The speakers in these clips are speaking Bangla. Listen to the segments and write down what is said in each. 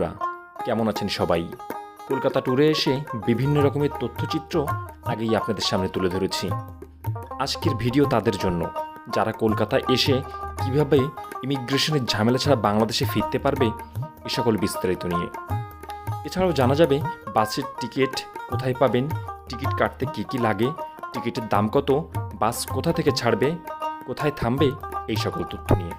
বন্ধুরা, কেমন আছেন সবাই? কলকাতা ট্যুরে এসে বিভিন্ন রকমের তথ্যচিত্র আগেই আপনাদের সামনে তুলে ধরেছি। আজকের ভিডিও তাদের জন্য। যারা কলকাতা এসে কীভাবে ইমিগ্রেশনের ঝামেলা ছাড়া বাংলাদেশে ফিরতে পারবে, এ সকল বিস্তারিত নিয়ে। এছাড়াও জানা যাবে, বাসের টিকিট কোথায় পাবেন, টিকিট কাটতে কী কী লাগে, টিকিটের দাম কত, বাস কোথা থেকে ছাড়বে, কোথায় থামবে, এই সকল তথ্য নিয়ে।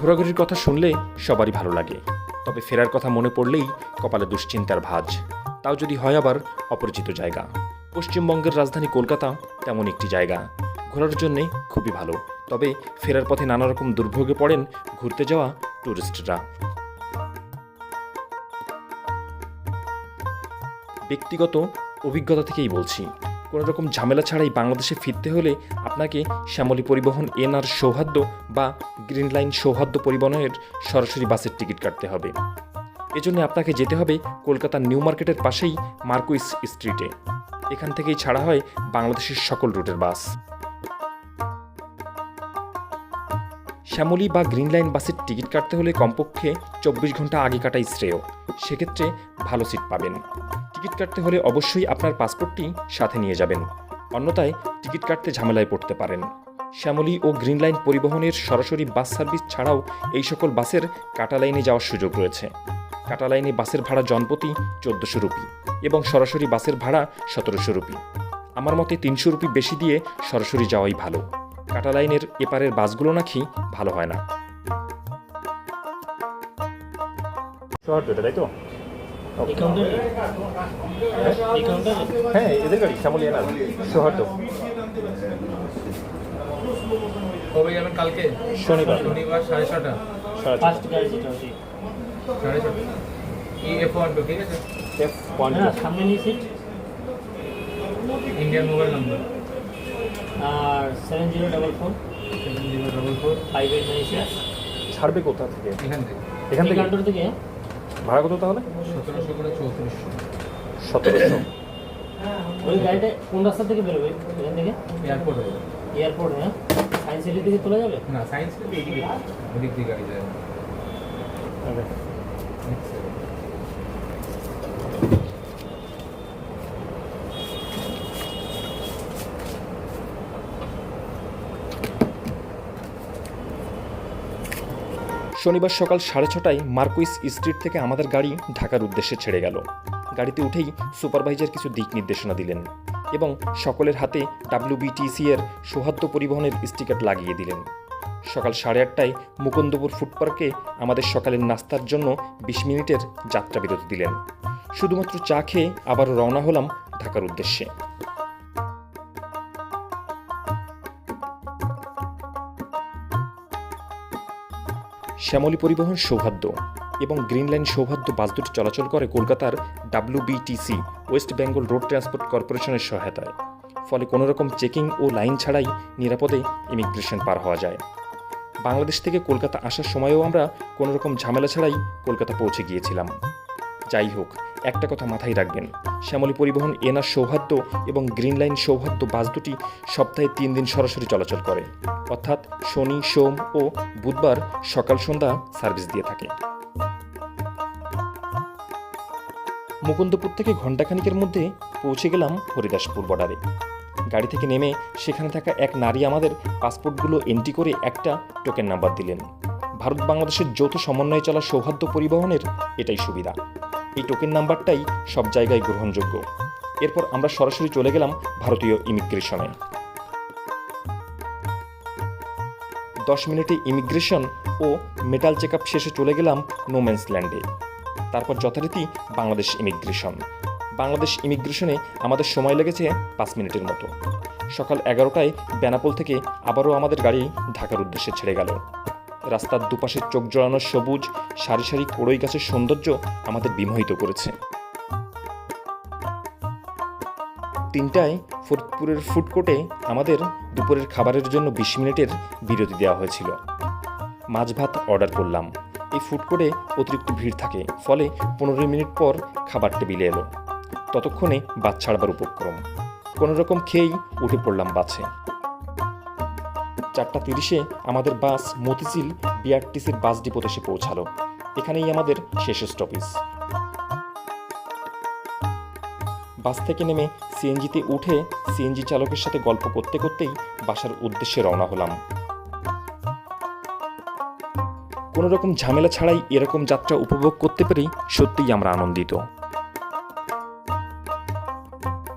ঘোরাঘুরির কথা শুনলে সবারই ভালো লাগে। তবে ফেরার কথা মনে পড়লেই কপালে দুশ্চিন্তার ভাঁজ। তাও যদি হয় আবার অপরিচিত জায়গা। পশ্চিমবঙ্গের রাজধানী কলকাতা তেমন একটি জায়গা। ঘোরার জন্যে খুবই ভালো। তবে ফেরার পথে নানা রকম দুর্ভোগে পড়েন ঘুরতে যাওয়া ট্যুরিস্টরা ব্যক্তিগত অভিজ্ঞতা থেকেই বলছি। কোনো রকম ঝামেলা ছাড়াই বাংলাদেশে ফিরতে হলে আপনাকে শ্যামলী পরিবহন এনআর সৌহার্দ্য বা গ্রিন লাইন সৌহার্দ্য পরিবহনের সরাসরি বাসের টিকিট কাটতে হবে। এজন্য আপনাকে যেতে হবে কলকাতার নিউ মার্কেটের পাশেই মার্কুইস স্ট্রিটে। এখান থেকেই ছাড়া হয় বাংলাদেশের সকল রুটের বাস। শ্যামলী বা গ্রিন লাইন বাসের টিকিট কাটতে হলে কমপক্ষে চব্বিশ ঘণ্টা আগে কাটাই শ্রেয়। সেক্ষেত্রে ভালো সিট পাবেন। টিকিট কাটতে হলে অবশ্যই আপনার পাসপোর্টটি সাথে নিয়ে যাবেন। অন্যথায় টিকিট কাটতে ঝামেলায় পড়তে পারেন। শ্যামলী ও গ্রিন লাইন পরিবহনের সরাসরি বাস সার্ভিস ছাড়াও এই সকল বাসের কাটা লাইনে যাওয়ার সুযোগ রয়েছে। কাটা লাইনে বাসের ভাড়া জনপ্রতি চোদ্দোশো রুপি এবং সরাসরি বাসের ভাড়া সতেরোশো রুপি। আমার মতে তিনশো রুপি বেশি দিয়ে সরাসরি যাওয়াই ভালো। কাটা লাইনের এপারের বাসগুলো নাকি ভালো হয় না। তাই তো এই কাউন্টারে এই কাউন্টারে হ্যাঁ এদের গাড়ি শ্যামলী এনার সৌহার্দ্য। কবে যাবেন কালকে? শনিবার। শনিবার সাড়ে ছটা। ফার্স্ট গাড়ি যেটা ওটি। সাড়ে ছটা। ই এফ ওয়ান টু ঠিক আছে? এফ ওয়ান হ্যাঁ সামনে নিয়ে সিট ইন্ডিয়ান মোবাইল নম্বর আর seven zero double four seven zero double four five eight nine six ছাড়বে কোথা থেকে? এখান থেকে। এখান থেকে? থেকে? ভাড়া কত তাহলে? সতেরোশো করে চৌত্রিশশো। সতেরোশো? ওই গাড়িটা কোন রাস্তা থেকে বেরোবে? এখান থেকে? এয়ারপোর্ট হবে এয়ারপোর্ট হ্যাঁ? সায়েন্স সিটি থেকে তোলা যাবে? না সায়েন্স এইদিকে। ওদিক দিয়ে গাড়ি যায়। শনিবার সকাল সাড়ে ছটায় মার্কুইস স্ট্রিট থেকে আমাদের গাড়ি ঢাকার উদ্দেশ্যে ছেড়ে গেল। গাড়িতে উঠেই সুপারভাইজার কিছু দিক নির্দেশনা দিলেন এবং সকলের হাতে ডাব্লিউবিটিসি এর সৌহার্দ্য পরিবহনের স্টিকার লাগিয়ে দিলেন। সকাল সাড়ে আটটায় মুকুন্দপুর ফুড পার্কে আমাদের সকালের নাস্তার জন্য বিশ মিনিটের যাত্রা বিরতি দিলেন। শুধুমাত্র চা খেয়ে আবারও রওনা হলাম ঢাকার উদ্দেশ্যে। শ্যামলী পরিবহন সৌহার্দ্য এবং গ্রিন লাইন বাস দুটি চলাচল করে কলকাতার WBTC, West Bengal road transport কর্পোরেশনের সহায়তায়। ফলে কোনো রকম চেকিং ও লাইন ছাড়াই নিরাপদে ইমিগ্রেশন পার হওয়া যায়। বাংলাদেশ থেকে কলকাতা আসার সময়ও আমরা কোনো রকম ঝামেলা ছাড়াই কলকাতা পৌঁছে গিয়েছিলাম। যাই হোক, একটা কথা মাথায় রাখবেন। শ্যামলী পরিবহন, এনার সৌহার্দ্য এবং গ্রিন লাইন সৌহার্দ্য বাস দুটি সপ্তাহে তিন দিন সরাসরি চলাচল করে। অর্থাৎ শনি, সোম ও বুধবার সকাল সন্ধ্যা সার্ভিস দিয়ে থাকে। মুকুন্দপুর থেকে ঘণ্টাখানিকের মধ্যে পৌঁছে গেলাম হরিদাসপুর বর্ডারে। গাড়ি থেকে নেমে সেখানে থাকা এক নারী আমাদের পাসপোর্টগুলো এন্ট্রি করে একটা টোকেন নাম্বার দিলেন। ভারত বাংলাদেশের যৌথ সমন্বয়ে চলা সৌহার্দ্য পরিবহনের এটাই সুবিধা। এই টোকেন নাম্বারটাই সব জায়গায় গ্রহণযোগ্য। এরপর আমরা সরাসরি চলে গেলাম ভারতীয় ইমিগ্রেশনে দশ মিনিটে ইমিগ্রেশন ও মেটাল চেক শেষে চলে গেলাম নোম্যান্স ল্যান্ডে তারপর যথারীতি বাংলাদেশ ইমিগ্রেশন বাংলাদেশ ইমিগ্রেশনে আমাদের সময় লেগেছে পাঁচ মিনিটের মতো। সকাল এগারোটায় বেনাপোল থেকে আবারও আমাদের গাড়ি ঢাকার উদ্দেশ্যে ছেড়ে গেল। রাস্তার দুপাশে চোখ জড়ানো সবুজ, সারি সারি কড়ই গাছের সৌন্দর্য আমাদের বিমোহিত করেছে। তিনটায় ফরিদপুরের ফুড কোর্টে আমাদের দুপুরের খাবারের জন্য বিশ মিনিটের বিরতি দেওয়া হয়েছিল। মাছ ভাত অর্ডার করলাম। এই ফুড কোর্টে অতিরিক্ত ভিড় থাকে, ফলে পনেরো মিনিট পর খাবার টেবিলে এলো। ততক্ষণে বাস ছাড়বার উপক্রম। কোনো রকম খেয়েই উঠে পড়লাম বাসে। চারটা তিরিশে আমাদের বাস মতিঝিল বিআরটিসির বাস ডিপোতে এসে পৌঁছালো। এখানেই আমাদের শেষ স্টপেজ বাস থেকে নেমে সিএনজিতে উঠে সিএনজি চালকের সাথে গল্প করতে করতেই বাসার উদ্দেশ্যে রওনা হলাম। কোনো রকম ঝামেলা ছাড়াই এরকম যাত্রা উপভোগ করতে পেরেই সত্যিই আমরা আনন্দিত।